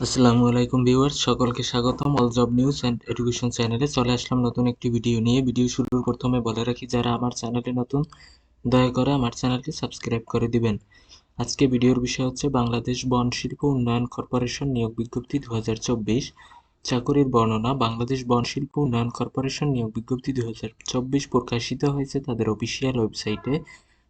আসসালামু আলাইকুম ভিউয়ার্স, সকলকে স্বাগতম। All job news and education চ্যানেলে চলে আসলাম নতুন একটি ভিডিও নিয়ে। ভিডিও শুরুর প্রথমে বলে রাখি, যারা আমার চ্যানেলে নতুন, দয়া করে আমার চ্যানেলটি সাবস্ক্রাইব করে দিবেন। আজকে ভিডিওর বিষয় হচ্ছে বাংলাদেশ বন শিল্প উন্নয়ন কর্পোরেশন নিয়োগ বিজ্ঞপ্তি দু চাকরির বর্ণনা, বাংলাদেশ বন শিল্প উন্নয়ন কর্পোরেশন নিয়োগ বিজ্ঞপ্তি দু হাজার চব্বিশ প্রকাশিত হয়েছে তাদের অফিসিয়াল ওয়েবসাইটে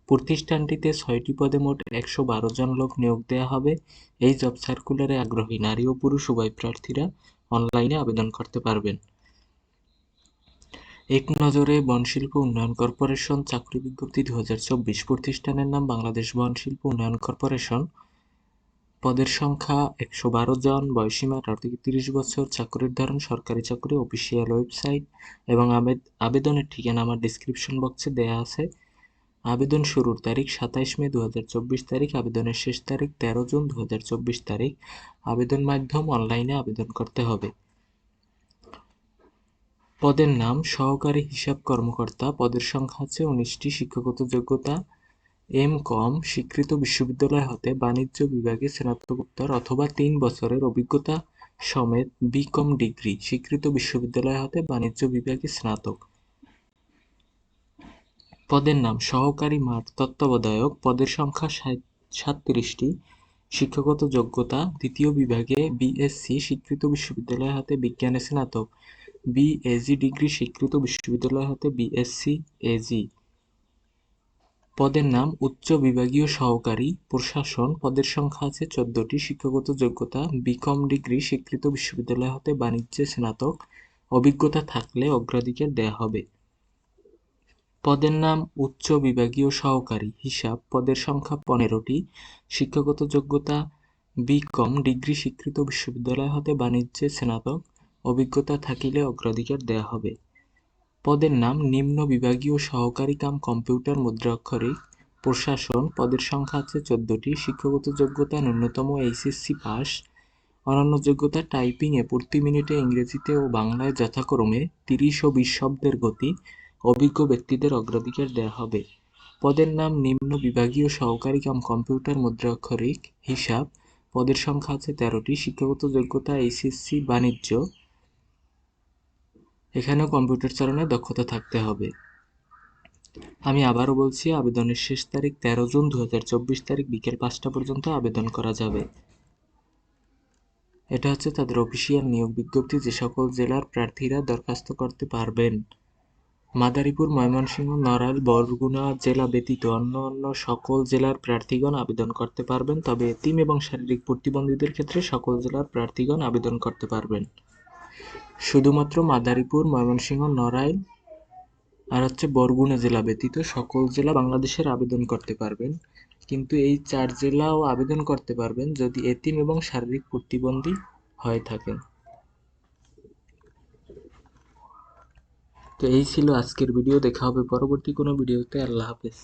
প্রতিষ্ঠানটিতে ছয়টি পদে মোট একশো বারো জন লোক নিয়োগ দেওয়া হবে। এই জব সার্কুলারে আগ্রহী নারী ও পুরুষ উভয় প্রার্থীরা অনলাইনে আবেদন করতে পারবেন। এক নজরে বনশিল্প উন্নয়ন কর্পোরেশন চাকরি বিজ্ঞপ্তি দু হাজার চব্বিশ প্রতিষ্ঠানের নাম বাংলাদেশ বনশিল্প উন্নয়ন কর্পোরেশন। পদের সংখ্যা একশো বারো জন বয়সীমা আঠারো থেকে তিরিশ বছর, চাকরির ধরন সরকারি চাকরি, অফিসিয়াল ওয়েবসাইট এবং আবেদনের ঠিকানা আমার ডিসক্রিপশন বক্সে দেয়া আছে। আবেদন শুরুর তারিখ সাতাইশ মে দু তারিখ, আবেদনের শেষ তারিখ তেরো জুন দু তারিখ। আবেদন মাধ্যম অনলাইনে আবেদন করতে হবে। পদের নাম, সহকারী হিসাব কর্মকর্তা। পদের সংখ্যা আছে উনিশটি, শিক্ষাগত যোগ্যতা এম কম, স্বীকৃত বিশ্ববিদ্যালয় হতে বাণিজ্য বিভাগে স্নাতকোত্তর অথবা তিন বছরের অভিজ্ঞতা সমেত বি কম ডিগ্রি, স্বীকৃত বিশ্ববিদ্যালয় হতে বাণিজ্য বিভাগে স্নাতক। পদের নাম সহকারী মাঠ তত্ত্বাবধায়ক পদের সংখ্যা সাতত্রিশটি। শিক্ষাগত যোগ্যতা দ্বিতীয় বিভাগে বিএসসি স্বীকৃত বিশ্ববিদ্যালয় হাতে বিজ্ঞানে স্নাতক। বিএজি ডিগ্রি স্বীকৃত বিশ্ববিদ্যালয় হাতে বিএসসি এজি পদের নাম উচ্চ বিভাগীয় সহকারী প্রশাসন। পদের সংখ্যা আছে চোদ্দটি। শিক্ষাগত যোগ্যতা বিকম ডিগ্রি স্বীকৃত বিশ্ববিদ্যালয় হতে বাণিজ্যে স্নাতক। অভিজ্ঞতা থাকলে অগ্রাধিকার দেয়া হবে। পদের নাম উচ্চ বিভাগীয় সহকারী হিসাব পদের সংখ্যা পনেরোটি, শিক্ষাগত যোগ্যতা বিকম, ডিগ্রি স্বীকৃত বিশ্ববিদ্যালয় হতে বাণিজ্যে স্নাতক, অভিজ্ঞতা থাকিলে অগ্রাধিকার দেয়া হবে। পদের নাম নিম্ন বিভাগীয় সহকারী কাম কম্পিউটার মুদ্রাক্ষরিক, প্রশাসন, পদের সংখ্যা আছে চোদ্দটি, শিক্ষাগত যোগ্যতা ন্যূনতম এইচএসসি পাস অন্যান্য যোগ্যতা টাইপিংয়ে প্রতি মিনিটে ইংরেজিতে ও বাংলায় যথাক্রমে তিরিশ ও বিশ শব্দের গতি অভিজ্ঞ ব্যক্তিদের অগ্রাধিকার দেওয়া হবে। পদের নাম নিম্ন বিভাগীয় সহকারী কাম কম্পিউটার মুদ্রাক্ষরিক হিসাব। পদের সংখ্যা আছে তেরোটি। শিক্ষাগত যোগ্যতা এইচএসসি বাণিজ্য। এখানেও কম্পিউটার চালনায় দক্ষতা থাকতে হবে। আমি আবারও বলছি, আবেদনের শেষ তারিখ তেরো জুন দু হাজার চব্বিশ তারিখ বিকেল পাঁচটা পর্যন্ত আবেদন করা যাবে। এটা হচ্ছে তাদের অফিসিয়াল নিয়োগ বিজ্ঞপ্তি। যে সকল জেলার প্রার্থীরা দরখাস্ত করতে পারবেন। মাদারীপুর, ময়মনসিংহ, নড়াইল, বরগুনা জেলা ব্যতীত অন্য অন্য সকল জেলার প্রার্থীগণ আবেদন করতে পারবেন। তবে এতিম এবং শারীরিক প্রতিবন্ধীদের ক্ষেত্রে সকল জেলার প্রার্থীগণ আবেদন করতে পারবেন। শুধুমাত্র মাদারীপুর, ময়মনসিংহ, নড়াইল আর হচ্ছে বরগুনা জেলা ব্যতীত সকল জেলা বাংলাদেশের আবেদন করতে পারবেন। কিন্তু এই চার জেলাও আবেদন করতে পারবেন যদি এতিম এবং শারীরিক প্রতিবন্ধী হয়ে থাকেন। তো এই ছিল আজকের ভিডিও দেখা হবে পরবর্তী কোনো ভিডিওতে আল্লাহ হাফেজ।